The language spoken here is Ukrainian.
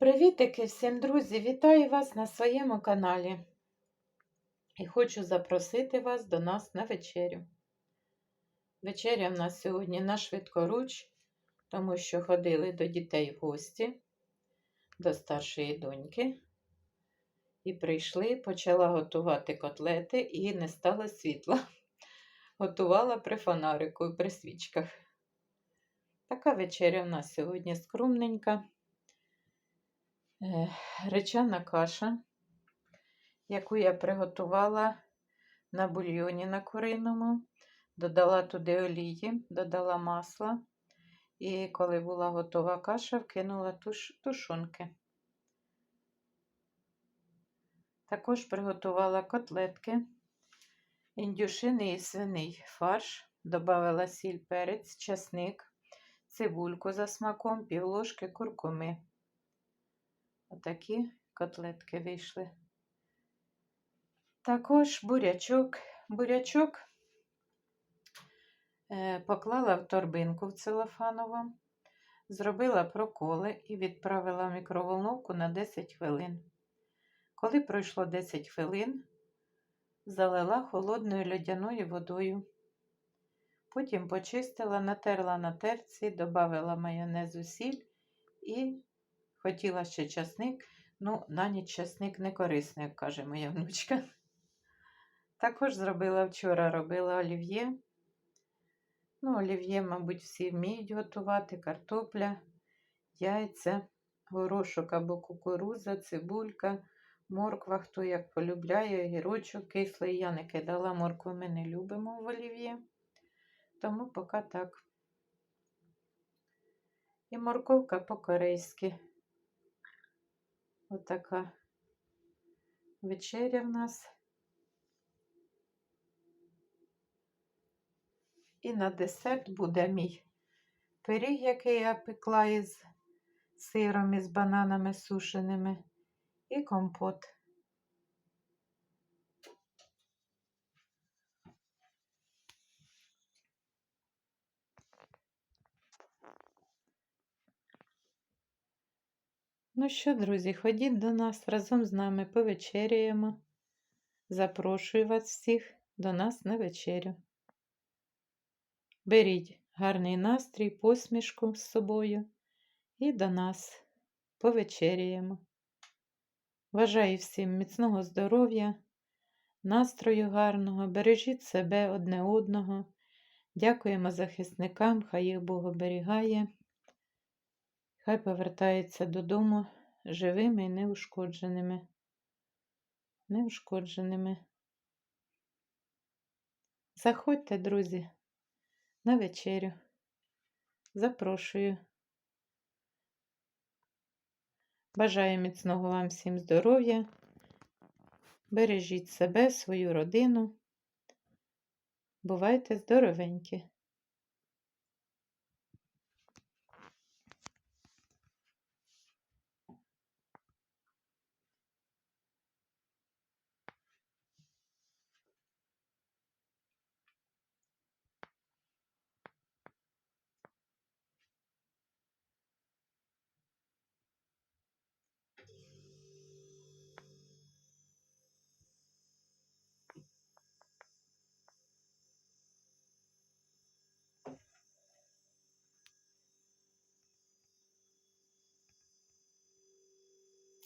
Привітики всім, друзі! Вітаю вас на своєму каналі і хочу запросити вас до нас на вечерю. Вечеря в нас сьогодні на швидкоруч, тому що ходили до дітей в гості, до старшої доньки. І прийшли, почала готувати котлети і не стало світла. Готувала при фонарику і при свічках. Така вечеря в нас сьогодні скромненька. Гречана каша, яку я приготувала на бульйоні на куриному, додала туди олії, додала масла. І коли була готова каша, вкинула туш, тушонки. Також приготувала котлетки, індюшиний і свиний фарш, додала сіль, перець, часник, цибульку за смаком, півложки куркуми. Отакі котлетки вийшли. Також бурячок. Бурячок е, поклала в торбинку в целофанову, зробила проколи і відправила в мікроволновку на 10 хвилин. Коли пройшло 10 хвилин, залила холодною льодяною водою. Потім почистила, натерла на терці, додала майонезу сіль і хотіла ще часник. Ну, на ніч часник не корисний, як каже моя внучка. Також зробила вчора робила олів'є. Ну, олів'є, мабуть, всі вміють готувати, картопля, яйця, горошок або кукуруза, цибулька, морква, хто як полюбляє, гірочок кислий. Я не кидала моркву, ми не любимо в олів'є. Тому поки так. І морковка по-корейськи. Отака вечеря в нас. І на десерт буде мій пиріг, який я пекла із сиром, із бананами сушеними, і компот. Ну що, друзі, ходіть до нас разом з нами повечеряємо. Запрошую вас всіх до нас на вечерю. Беріть гарний настрій, посмішку з собою і до нас повечеряємо. Бажаю всім міцного здоров'я, настрою гарного, бережіть себе одне одного. Дякуємо захисникам, хай їх Бог оберігає. Хай повертаються додому живими і неушкодженими. Неушкодженими. Заходьте, друзі, на вечерю. Запрошую. Бажаю міцного вам всім здоров'я. Бережіть себе, свою родину. Бувайте здоровенькі!